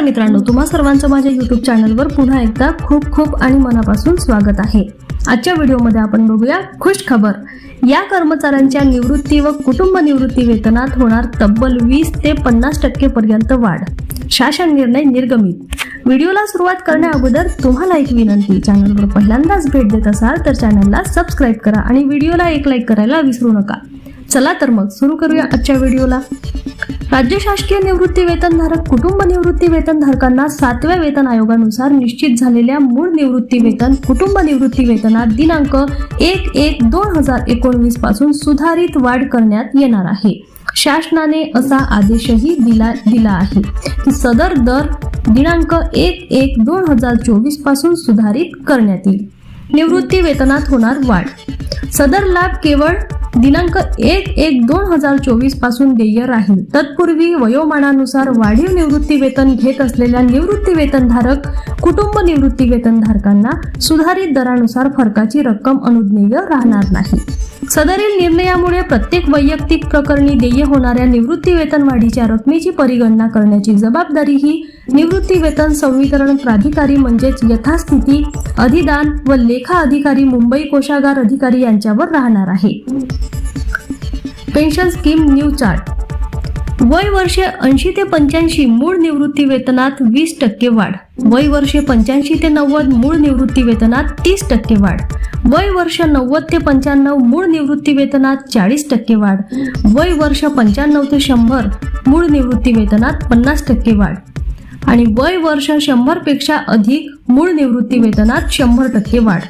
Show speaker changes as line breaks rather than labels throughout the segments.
मित्रांनो तुम्हा सर्वांचं माझ्या युट्यूब चॅनलवर पुन्हा एकदा खूप खूप आणि मनापासून स्वागत आहे. आजच्या व्हिडिओमध्ये आपण बघूया खुश खबर या कर्मचाऱ्यांच्या निवृत्ती व कुटुंब निवृत्ती वेतनात होणार तब्बल वीस ते पन्नास टक्के पर्यंत वाढ. शासन निर्णय निर्गमित. व्हिडिओला सुरुवात करण्या अगोदर तुम्हाला एक विनंती चॅनलवर पहिल्यांदाच भेट देत असाल तर चॅनलला सबस्क्राईब करा आणि व्हिडिओला एक लाईक करायला विसरू नका. चला तर मग सुरू करूया आजच्या व्हिडिओला. राज्य शासकीय निवृत्ती वेतनधारक कुटुंब निवृत्ती वेतनधारकांना सातव्या वेतन आयोगानुसार निश्चित झालेल्या मूळ निवृत्ती वेतन कुटुंब निवृत्ती वेतनात दिनांक एक एक दोन हजार एकोणवीसपासून सुधारित वाढ करण्यात येणार आहे. शासनाने असा आदेशही दिला दिला आहे की सदर दर दिनांक एक एक दोन हजार चोवीसपासून सुधारित करण्यात येईल. निवृत्ती वेतनात होणार वाढ. सदर लाभ केवळ दिनांक एक एक दोन हजार चोवीसपासून देय राहील. तत्पूर्वी वयोमानानुसार वाढीव निवृत्ती वेतन घेत असलेल्या निवृत्ती वेतनधारक कुटुंब निवृत्ती वेतनधारकांना सुधारित दरानुसार फरकाची रक्कम अनुज्ञेय राहणार नाही. सदरील निर्णयामुळे प्रत्येक वैयक्तिक प्रकरणी देय होणाऱ्या निवृत्ती वेतन वाढीच्या रकमेची परिगणना करण्याची जबाबदारी ही निवृत्ती वेतन संवितरण प्राधिकारी म्हणजेच यथास्थिती अधिदान व लेखा अधिकारी मुंबई कोशागार अधिकारी यांच्यावर राहणार आहे. पेन्शन स्कीम न्यू चार्ट वय वर्षे ऐंशी ते पंच्याऐंशी मूळ निवृत्ती वेतनात वीस टक्के वाढ. वय वर्षे पंच्याऐंशी ते नव्वद मूळ निवृत्ती वेतनात तीस टक्के वाढ. वय वर्ष नव्वद ते पंच्याण्णव मूळ निवृत्ती वेतनात चाळीस टक्के वाढ. वय वर्ष पंच्याण्णव ते शंभर मूळ निवृत्ती वेतनात पन्नास टक्के वाढ. आणि वय वर्ष शंभरपेक्षा अधिक मूळ निवृत्ती वेतनात शंभर टक्के वाढ.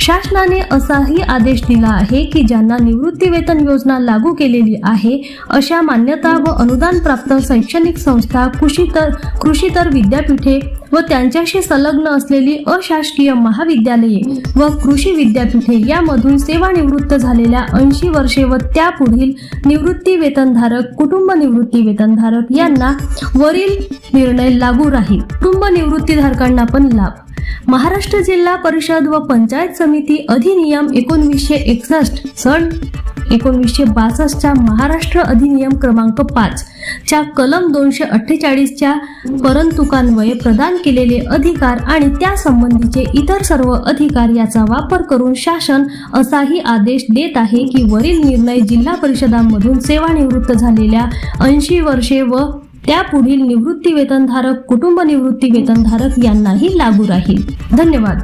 शासनाने असाही आदेश दिला आहे की ज्यांना निवृत्ती वेतन योजना लागू केलेली आहे अशा मान्यता व अनुदान प्राप्त शैक्षणिक संस्था कृषीतर कृषीतर विद्यापीठे व त्यांच्याशी संलग्न असलेली अशासकीय महाविद्यालये व कृषी विद्यापीठे यामधून सेवानिवृत्त झालेल्या ऐंशी वर्षे व त्यापुढील निवृत्ती वेतनधारक कुटुंब निवृत्ती वेतनधारक यांना वरील निर्णय लागू राहील. कुटुंब निवृत्तीधारकांना पण लाभ. महाराष्ट्र जिल्हा परिषद व पंचायत समिती अधिनियम एकोणवीसशे एकसष्ट सन एकोणवीसशे बासष्टच्या महाराष्ट्र अधिनियम क्रमांक पाच च्या कलम दोनशे अठ्ठेचाळीसच्या परंतुकान्वये प्रदान केलेले अधिकार आणि त्यासंबंधीचे इतर सर्व अधिकार याचा वापर करून शासन असाही आदेश देत आहे की वरील निर्णय जिल्हा परिषदांमधून सेवानिवृत्त झालेल्या ऐंशी वर्षे व त्यापुढील निवृत्ती वेतनधारक कुटुंब निवृत्ती वेतनधारक यांनाही लागू राहील. धन्यवाद.